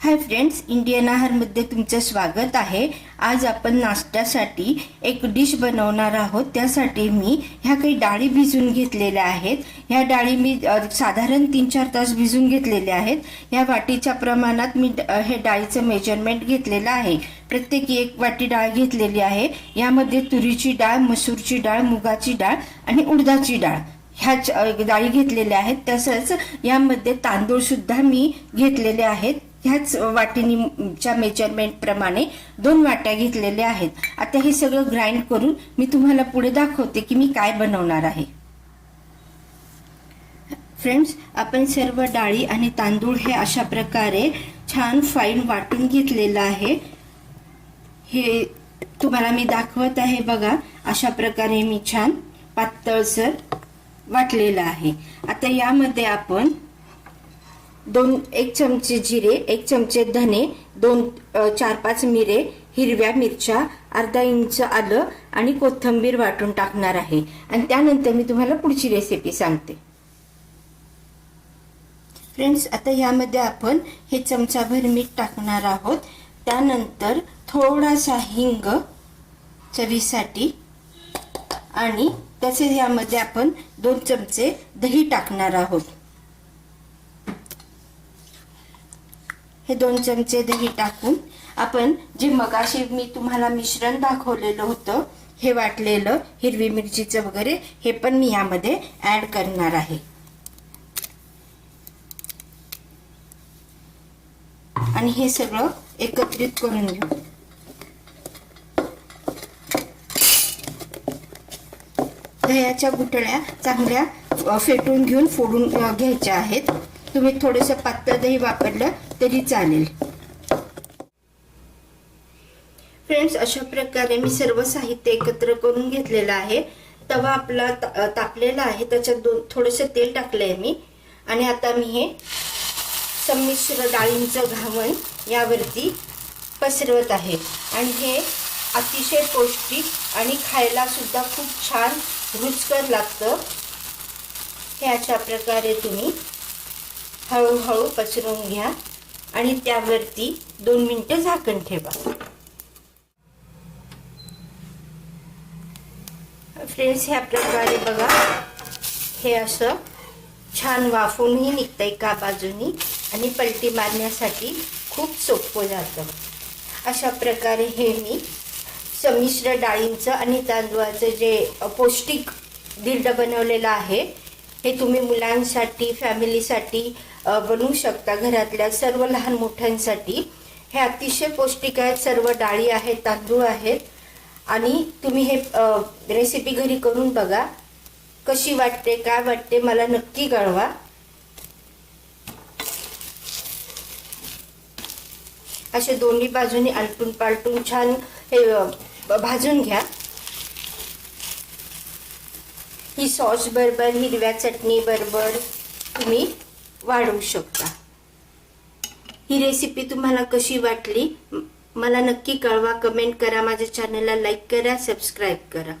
Hi friends Indian आहारमध्ये तुमचं स्वागत आहे. आज आपण नाश्त्यासाठी एक डिश बनवणार आहोत. त्यासाठी मी ह्या काही डाळी भिजून घेतलेल्या आहेत. ह्या डाळी मी साधारण तीन चार तास भिजून घेतलेल्या आहेत. ह्या वाटीच्या प्रमाणात मी हे डाळीचं मेजरमेंट घेतलेलं आहे. प्रत्येकी एक वाटी डाळ घेतलेली आहे. यामध्ये तुरीची डाळ मसूरची डाळ मुगाची डाळ आणि उडदाची डाळ ह्या डाळी घेतलेल्या आहेत. तसंच यामध्ये तांदूळ सुद्धा मी घेतलेले आहेत. ह्याच वाटीनीच्या मेजरमेंट प्रमाणे दोन वाट्या घेतलेल्या आहेत. आता हे सगळं ग्राइंड करून मी तुम्हाला पुढे दाखवते की मी काय बनवणार आहे. फ्रेंड्स आपण सर्व डाळी आणि तांदूळ हे अशा प्रकारे छान फाईन वाटून घेतलेलं आहे. हे तुम्हाला मी दाखवत आहे बघा अशा प्रकारे मी छान पातळसर वाटलेलं आहे. आता यामध्ये आपण दोन एक चमचे जिरे एक चमचे धने दोन चार पाच मिरे हिरव्या मिरच्या अर्धा इंच आलं आणि कोथिंबीर वाटून टाकणार आहे. आणि त्यानंतर मी तुम्हाला पुढची रेसिपी सांगते. फ्रेंड्स आता यामध्ये आपण हे चमचाभर मीठ टाकणार आहोत. त्यानंतर थोडासा हिंग चवीसाठी आणि तसेच यामध्ये आपण दोन चमचे दही टाकणार आहोत. हे दोन चमचे दही टाकून आपण जे मगाशी मी तुम्हाला मिश्रण दाखवलेलं होतं हे वाटलेलं हिरवी मिरचीचं वगैरे हे पण मी यामध्ये ऍड करणार आहे. आणि हे सगळं एकत्रित करून घेऊ. दह्याच्या गुठळ्या चांगल्या फेटून घेऊन फोडून घ्यायच्या आहेत. तुम्ही थोडंसं पातळ दही वापरलं तरी चालेल. फ्रेंड्स अशा प्रकारे मी सर्व साहित्य एकत्र करून घेतलेलं आहे. तवा आपला ता- तापलेला आहे. त्याच्यात दोन थोडंसं तेल टाकलंय मी. आणि आता मी हे संमिश्र डाळींचं घावण यावरती पसरवत आहे. आणि हे अतिशय पौष्टिक आणि खायला सुद्धा खूप छान रुचकर लागतं. हे अशा प्रकारे तुम्ही हळूहळू पसरून घ्या. आणि त्यावरती दोन मिनिटं झाकण ठेवा. फ्रेंड्स ह्या प्रकारे बघा. हे असं छान वाफूनही निघतं एका बाजूनी आणि पलटी मारण्यासाठी खूप सोपं जातं. अशा प्रकारे हे मी संमिश्र डाळींचं आणि तांदूळाचं जे पौष्टिक दीर्ड बनवलेलं आहे हे तुम्ही मुलांसाठी फॅमिलीसाठी बनवू शकता घरातल्या सर्व लहान मोठ्यांसाठी. हे अतिशय पौष्टिक आहेत सर्व डाळी आहेत तांदूळ आहेत. आणि तुम्ही हे रेसिपी घरी करून बघा. कशी वाटते काय वाटते मला नक्की कळवा. असे दोन्ही बाजूनी आलटून पालटून छान हे भाजून घ्या. ही सॉस बरोबर हिरव्या चटणी बरोबर तुम्ही वाढवू शकता. ही रेसिपी तुम्हाला कशी वाटली? मला नक्की कळवा. कमेंट करा. माझ्या चॅनलला लाईक करा सबस्क्राईब करा.